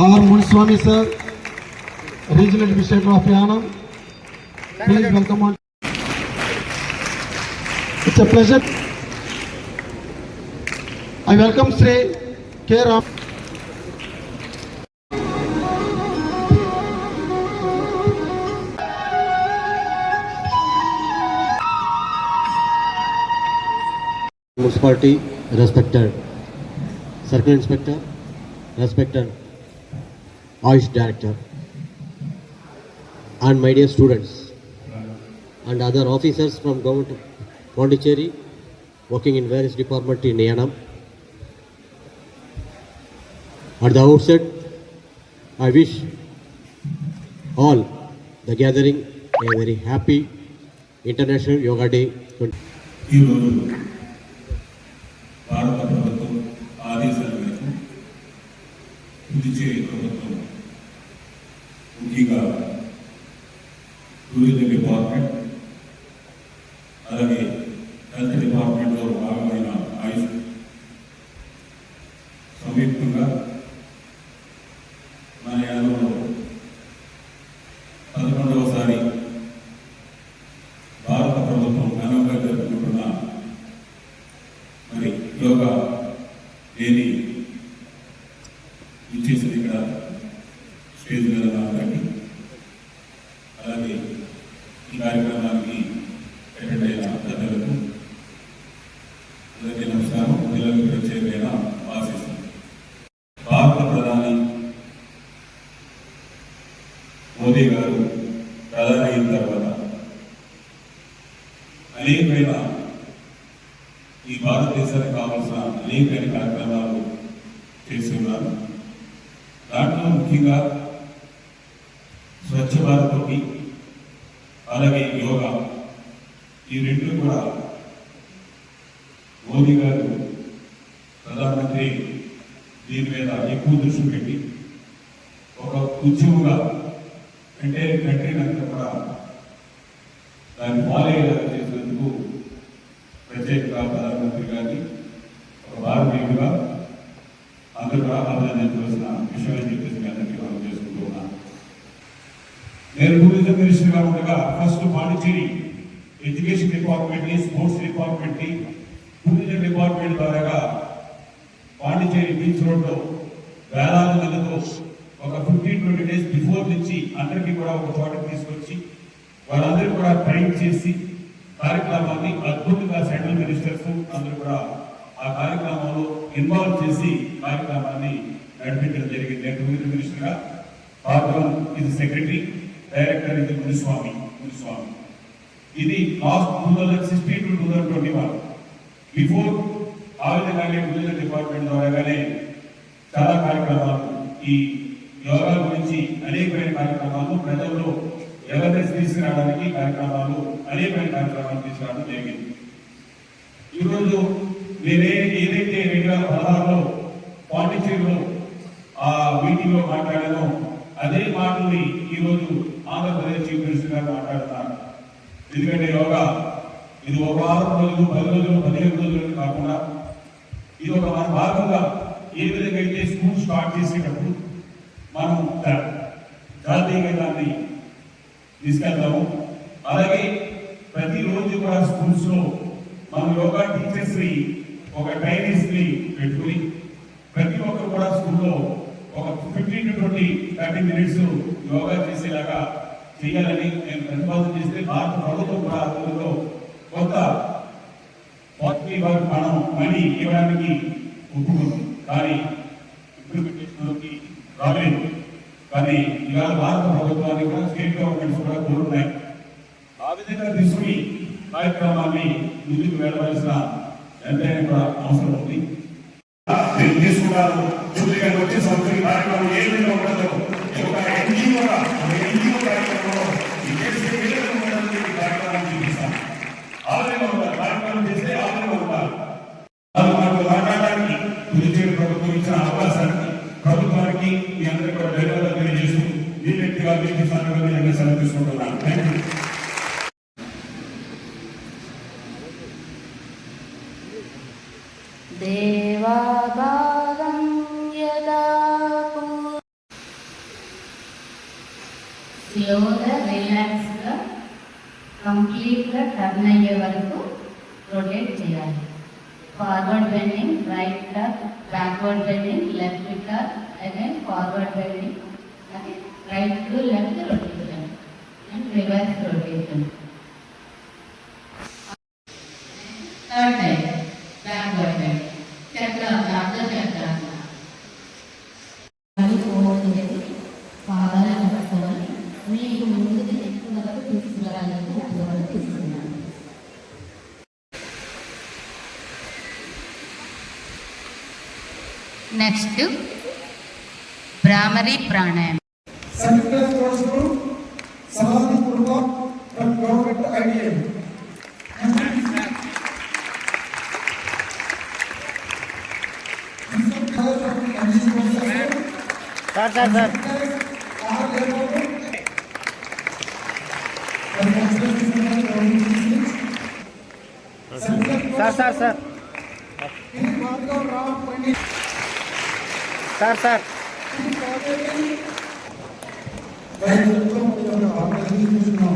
और Munuswamy sir, regional administrator of Yanam please welcome on it's a pleasure I welcome Shri K Ram municipality respected. Circuit inspector, respected. Ayush director and my dear students and other officers from government of Pondicherry working in various departments in Yanam. At the outset, I wish all the gathering a very happy International Yoga Day పిలిచే ప్రభుత్వం ముఖ్యంగా tourism department అలాగే health డిపార్ట్మెంట్లో భాగమైన ఆయుష్ సంయుక్తంగా మన యాదవలో పదకొండవసారి భారత ప్రభుత్వం ఘనంగా జరుపుకుంటున్న మరి యోగా దేని ఈ కార్యక్రమానికి అటెండ్ అయిన పెద్దలకు అందరికీ నమస్కారం. పిల్లలకు ప్రత్యేకమైన ఆశిస్తుంది భారత ప్రధాని మోదీ గారు ప్రధాని అయిన తర్వాత అనేకమైన ఈ భారతదేశానికి కావాల్సిన అనేకమైన కార్యక్రమాలు చేసి ఉన్నారు దాంట్లో ముఖ్యంగా స్వచ్ఛ భారత్ ఒకటి అలాగే యోగా. ఈ రెండు కూడా మోదీ గారు ప్రధానమంత్రి దీని మీద ఎక్కువ దృష్టి పెట్టి ఒక ఉద్యమంగా అంటే కంట్రీని అంతా కూడా దాన్ని ఫాలో చేసేందుకు ప్రత్యేకంగా ప్రధానమంత్రి గారిని ఒక భారతీయుడిగా అందరూ కూడా అభినందించవలసిన విషయం నేను టూరిజం మినిస్టర్గా ఉండగా first Pondicherry education department sports department tourism department ద్వారా పాండిచేరి బీచ్ రోడ్లో వేలాది మందితో ఒక ఫిఫ్టీన్ ట్వంటీ డేస్ బిఫోర్ నుంచి అందరికీ కూడా ఒక చోటకి తీసుకొచ్చి వాళ్ళందరూ కూడా ట్రైన్ చేసి కార్యక్రమాన్ని అద్భుతంగా సెంట్రల్ మినిస్టర్స్ అందరూ కూడా ఆ కార్యక్రమంలో ఇన్వాల్వ్ చేసి కార్యక్రమాన్ని నడిపించడం జరిగింది. టూరిజం మినిస్టర్గా పాత్ర ఇది సెక్రటరీ డైరెక్టర్ ఇది మునిస్వామి మునిస్వామి ఇది last two thousand sixteen to two thousand twenty one before ఆ విధంగానే టూరిజం డిపార్ట్మెంట్ ద్వారాగానే చాలా కార్యక్రమాలు ఈ యోగా గురించి అనేకమైన కార్యక్రమాలు ప్రజల్లో అవేర్నెస్ తీసుకురావడానికి కార్యక్రమాలు అనేకమైన కార్యక్రమాలు తీసుకురావడం జరిగింది. ఈరోజు నేనే ఏదైతే రెండు వేల పదహారులో పాండిచేరిలో ఆ మీటింగ్లో మాట్లాడానో అదే మాటల్ని ఈరోజు ఆంధ్రప్రదేశ్ చీఫ్ మినిస్టర్ గారు మాట్లాడుతున్నారు. ఎందుకంటే యోగా ఇది ఒక వారం రోజులు పది రోజులు పదిహేను రోజులు కాకుండా ఇది ఒక మన భాగంగా ఏ విధంగా అయితే స్కూల్ స్టార్ట్ చేసేటప్పుడు మనం జాతీయంగా దాన్ని తీసుకెళ్తాము. అలాగే ప్రతిరోజు కూడా స్కూల్స్లో మనం యోగా టీచర్స్ని ఒక ట్రైనీస్ని పెట్టుకుని ప్రతి ఒక్కరు కూడా స్కూల్లో ఒక fifteen to twenty thirty minutes yoga చేసేలాగా చేయాలని నేను ప్రతిపాదన చేస్తే భారత ప్రభుత్వం కూడా అందులో కొత్త ఫార్టీ వారి పణం మనీ ఇవ్వడానికి ఒప్పుకుంది. కానీ ఇంప్లిమెంటేషన్లోకి రాలేదు. కానీ ఇవాళ భారత ప్రభుత్వానికి కూడా స్టేట్ గవర్నమెంట్స్ కూడా కోరున్నాయి ఆ విధంగా తీసుకుని కార్యక్రమాన్ని ముందుకు వెళ్ళవలసిన ఎంతైనా కూడా అవసరం ఉంది. తీసుకున్నారు తీసుకున్నాను పూర్తిగా వచ్చే సంవత్సరం ఈ కార్యక్రమం ఏ విధంగా ఉండదు ఒక ఎన్జిఓగా ఒక ఎన్జిఓ కార్యక్రమంలో ఈ చేసే విధంగా ఉండదు ఈ కార్యక్రమం చూపిస్తాను ఆ విధంగా ఉండాలి కార్యక్రమం చేస్తే ఆ విధంగా ఉండాలి అది మనకు మాట్లాడడానికి పుదుచ్చేరి ప్రభుత్వం ఇచ్చిన అవకాశానికి ప్రభుత్వానికి మీ అందరికీ కూడా ధన్యవాదాలు తెలియజేస్తూ మీ వ్యక్తిగా మీకు సందర్భంగా సెలవు తీసుకుంటున్నాను థ్యాంక్ యూ देवाभागं यदा స్లోగా రిలాక్స్గా కంప్లీట్గా టర్న్ అయ్యే వరకు రొటేట్ చేయాలి forward bending right turn backward bending left turn again forward bending అది right to left rotation and reverse rotation. Third leg, backward bend. Chakra, Chakra, Chakra. పాదాల నమస్కారం మీకు ముందుకు ఎక్కువ వరకు తీసుకురాలని అభివృద్ధి తీసుకున్నాను నెక్స్ట్ భ్రామరీ ప్రాణాయామం to work from government ideal. Sir, sir, sir. Sir, sir, sir. Sir, sir. రైతులతో ఆమె చూస్తున్నాం